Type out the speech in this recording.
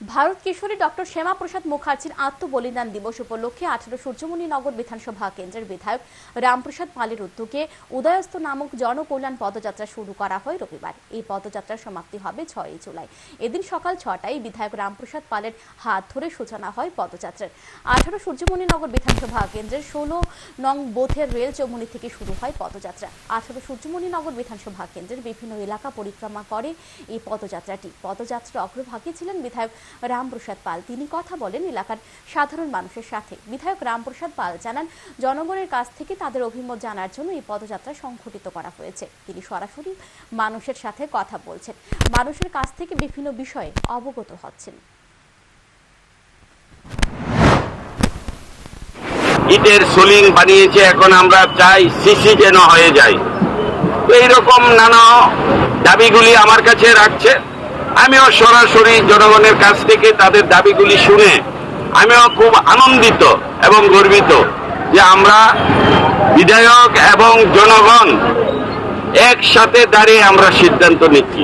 ভারত কিশোরী ডক্টর শ্যামা প্রসাদ মুখার্জির আত্মবলিদান দিবস উপলক্ষে আঠারো সূর্যমণি নগর বিধানসভা কেন্দ্রের বিধায়ক রামপ্রসাদ পালের উদ্যোগে উদয়স্ত নামক জনকল্যাণ পদযাত্রা শুরু করা হয় রবিবার। এই পদযাত্রার সমাপ্তি হবে ছয়ই জুলাই। এদিন সকাল ছটায় বিধায়ক রামপ্রসাদ পালের হাত ধরে সূচনা হয় পদযাত্রার। আঠারো সূর্যমণি নগর বিধানসভা কেন্দ্রের ষোলো নং বোথের রেল চৌমুনি থেকে শুরু হয় পদযাত্রা। আঠারো সূর্যমণি নগর বিধানসভা কেন্দ্রের বিভিন্ন এলাকা পরিক্রমা করে এই পদযাত্রাটি। পদযাত্রার অগ্রভাগে ছিলেন বিধায়ক রামপ্রসাদ পাল। তিনি কথা বলেন এলাকার সাধারণ মানুষের সাথে। বিধায়ক রামপ্রসাদ পাল জানান, জনগণের কাছ থেকে তাদের অভিমত জানার জন্য এই পদযাত্রা সংঘটিত করা হয়েছে। তিনি সরাসরি মানুষের সাথে কথা বলছেন। মানুষের কাছ থেকে বিভিন্ন বিষয়ে অবগত হচ্ছেন। ইটের সোলিং বানিয়েছে, এখন আমরা চাই সিসি যেন হয়ে যায়। এইরকম নানা দাবিগুলি আমার কাছে রাখছে। আমিও সরাসরি জনগণের কাছ থেকে তাদের দাবিগুলি শুনে আমিও খুব আনন্দিত এবং গর্বিত যে আমরা বিধায়ক এবং জনগণ একসাথে দাঁড়িয়ে আমরা সিদ্ধান্ত নিচ্ছি।